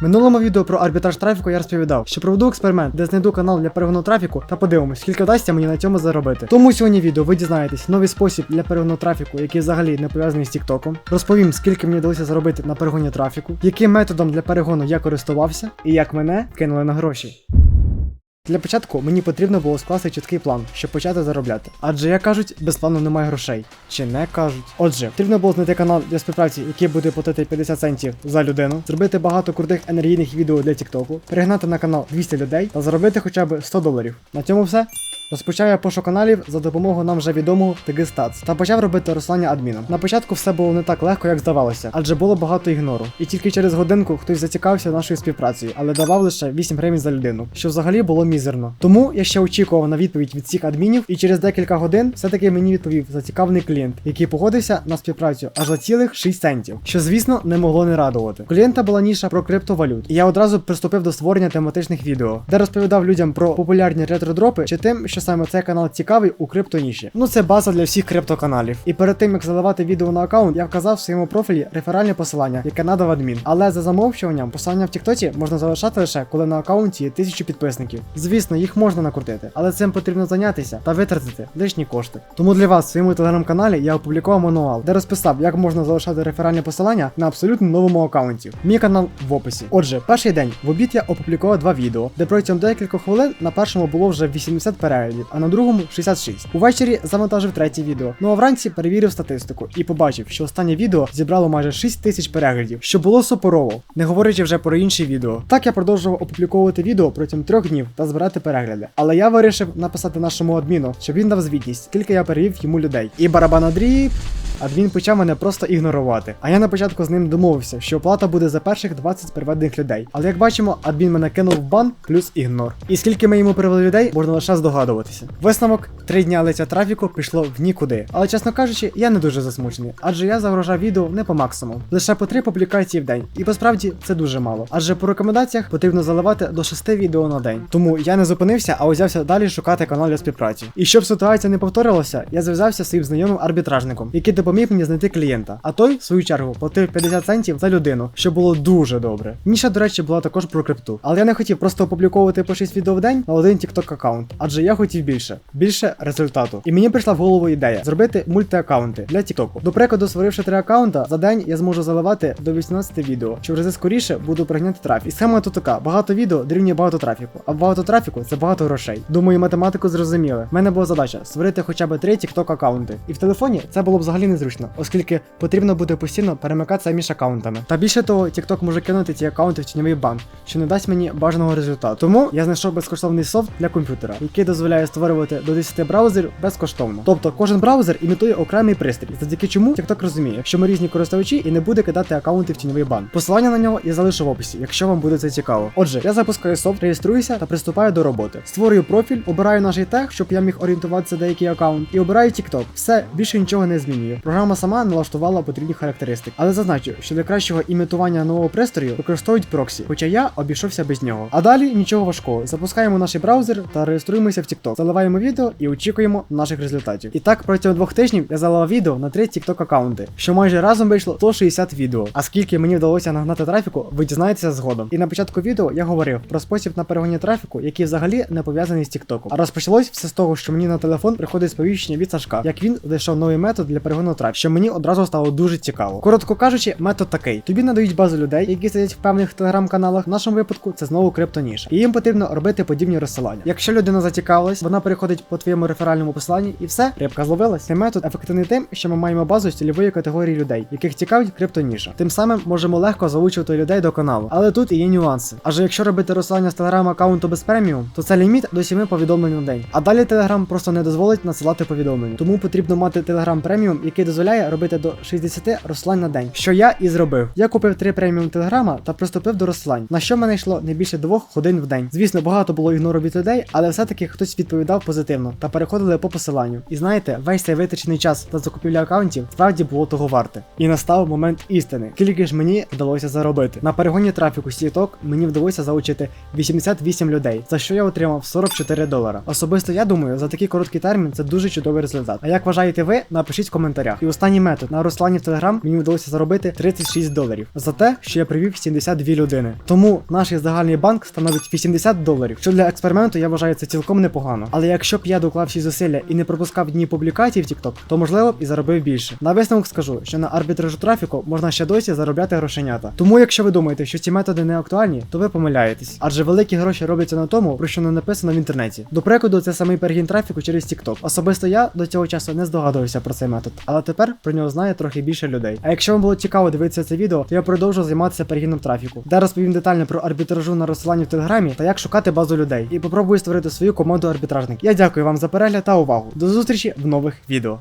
Минулому відео про арбітраж трафіку я розповідав, що проведу експеримент, де знайду канал для перегону трафіку та подивимось, скільки вдасться мені на цьому заробити. Тому сьогодні відео ви дізнаєтесь новий спосіб для перегону трафіку, який взагалі не пов'язаний з Тіктоком. Розповім, скільки мені вдалося заробити на перегоні трафіку, яким методом для перегону я користувався і як мене кинули на гроші. Для початку мені потрібно було скласти чіткий план, щоб почати заробляти. Адже як кажуть, без плану немає грошей. Чи не кажуть? Отже, потрібно було знайти канал для співпраці, який буде платити 50 центів за людину, зробити багато крутих енергійних відео для Тіктоку, перегнати на канал 200 людей та заробити хоча б 100 доларів. На цьому все. Розпочав я пошук каналів за допомогою нам вже відомого TG та почав робити розслання адміном. На початку все було не так легко, як здавалося, адже було багато ігнору. І тільки через годинку хтось зацікавився нашою співпрацею, але давав лише 8 гривень за людину, що взагалі було мізерно. Тому я ще очікував на відповідь від всіх адмінів, і через декілька годин все-таки мені відповів зацікавлений клієнт, який погодився на співпрацю аж за цілих 6 центів, що звісно не могло не радувати. Клієнта була ніша про криптовалют, і я одразу приступив до створення тематичних відео, де розповідав людям про популярні ретродропи чи тим, що саме цей канал цікавий у криптоніші. Ну це база для всіх криптоканалів. І перед тим як заливати відео на аккаунт, я вказав в своєму профілі реферальне посилання, яке надав адмін. Але за замовчуванням посилання в Тіктоці можна залишати лише коли на аккаунті є тисячу підписників. Звісно, їх можна накрутити, але цим потрібно зайнятися та витратити лишні кошти. Тому для вас в своєму телеграм-каналі я опублікував мануал, де розписав, як можна залишати реферальне посилання на абсолютно новому аккаунті. Мій канал в описі. Отже, перший день в обід я опублікував два відео, де протягом декількох хвилин на першому було вже 80 переглядів, а на другому 66. Увечері завантажив третє відео. Ну а вранці перевірив статистику і побачив, що останнє відео зібрало майже 6 тисяч переглядів, що було супорово, не говорячи вже про інші відео. Так я продовжував опубліковувати відео протягом трьох днів та збирати перегляди. Але я вирішив написати нашому адміну, щоб він дав звітність, скільки я перевів йому людей. І барабан барабана дріб. Адмін почав мене просто ігнорувати. А я на початку з ним домовився, що оплата буде за перших 20 переведених людей. Але як бачимо, адмін мене кинув в бан плюс ігнор. І скільки ми йому перевели людей, можна лише здогадуватися. Висновок: три дня лиця трафіку пішло в нікуди. Але чесно кажучи, я не дуже засмучений, адже я загружав відео не по максимуму. Лише по три публікації в день. І посправді це дуже мало. Адже по рекомендаціях потрібно заливати до 6 відео на день. Тому я не зупинився, а узявся далі шукати канал для співпраці. І щоб ситуація не повторилася, я зв'язався зі своїм знайомим арбітражником, який допоміг мені знайти клієнта. А той, в свою чергу, платив 50 центів за людину, що було дуже добре. Ніша, до речі, була також про крипту. Але я не хотів просто опубліковувати по 6 відео в день на один TikTok аккаунт, адже я хотів більше, більше результату. І мені прийшла в голову ідея зробити мультиаккаунти для TikTok. До прикладу, створивши три аккаунта, за день я зможу заливати до 18 відео, що в рази скоріше буду пригняти трафік. І схема тут така: багато відео дорівнює багато трафіку, а багато трафіку це багато грошей. Думаю, математику зрозуміли. У мене була задача створити хоча б три TikTok аккаунти. І в телефоні це було б взагалі незручно, оскільки потрібно буде постійно перемикатися між аккаунтами. Та більше того, TikTok може кинути ці аккаунти в тіньовий бан, що не дасть мені бажаного результату. Тому я знайшов безкоштовний софт для комп'ютера, який дозволяє створювати до 10 браузерів безкоштовно. Тобто кожен браузер імітує окремий пристрій, завдяки чому TikTok розуміє, що ми різні користувачі і не буде кидати аккаунти в тіньовий бан. Посилання на нього я залишу в описі, якщо вам буде це цікаво. Отже, я запускаю софт, реєструюся та приступаю до роботи. Створюю профіль, обираю наш тег, щоб я міг орієнтуватися деякий аккаунт, і обираю TikTok. Все більше нічого не змінюю. Програма сама налаштувала потрібні характеристики. Але зазначу, що для кращого імітування нового пристрою використовують проксі, хоча я обійшовся без нього. А далі нічого важкого. Запускаємо наш браузер та реєструємося в TikTok. Заливаємо відео і очікуємо наших результатів. І так протягом двох тижнів я заливав відео на три TikTok аккаунти, що майже разом вийшло 160 відео. А скільки мені вдалося нагнати трафіку, ви дізнаєтеся згодом. І на початку відео я говорив про спосіб на перегоні трафіку, який взагалі не пов'язаний з TikTok. А розпочалось все з того, що мені на телефон приходить сповіщення від Сашка, як він знайшов новий метод для перегону трафіку, що мені одразу стало дуже цікаво. Коротко кажучи, метод такий: тобі надають базу людей, які сидять в певних телеграм-каналах. В нашому випадку це знову криптоніша. І їм потрібно робити подібні розсилання. Якщо людина зацікавилась, вона переходить по твоєму реферальному посланні, і все, рибка зловилась. Цей метод ефективний тим, що ми маємо базу з цільової категорії людей, яких цікавить криптоніша. Тим самим можемо легко залучувати людей до каналу. Але тут і є нюанси. Адже якщо робити розсилання з телеграм-аккаунту без преміум, то це ліміт до 7 повідомлень на день. А далі телеграм просто не дозволить надсилати повідомлення. Тому потрібно мати телеграм преміум, який дозволяє робити до 60 розсилань на день. Що я і зробив. Я купив три преміум телеграма та приступив до розсилань, на що мене йшло не більше двох годин в день. Звісно, багато було ігнору від людей, але все-таки хтось відповідав позитивно та переходили по посиланню. І знаєте, весь цей витрачений час на закупівлю аккаунтів справді було того варте. І настав момент істини. Скільки ж мені вдалося заробити. На перегоні трафіку TikTok мені вдалося залучити 88 людей, за що я отримав 44 долара. Особисто я думаю, за такий короткий термін це дуже чудовий результат. А як вважаєте ви, напишіть в коментарях. Коментарях. І останній метод на Руслані в Телеграм мені вдалося заробити 36 доларів за те, що я привів 72 людини. Тому наш загальний банк становить 80 доларів. Що для експерименту я вважаю це цілком непогано. Але якщо б я доклав всі зусилля і не пропускав дні публікацій в TikTok, то можливо б і заробив більше. На висновок скажу, що на арбітражу трафіку можна ще досі заробляти грошенята. Тому, якщо ви думаєте, що ці методи не актуальні, то ви помиляєтесь. Адже великі гроші робляться на тому, про що не написано в інтернеті. До прикладу, це самий перегін трафіку через TikTok. Особисто я до цього часу не здогадувався про цей метод, але тепер про нього знає трохи більше людей. А якщо вам було цікаво дивитися це відео, то я продовжу займатися перегіном трафіку, де розповім детально про арбітражу на розсиланні в телеграмі та як шукати базу людей і попробую створити свою команду арбітражників. Я дякую вам за перегляд та увагу. До зустрічі в нових відео.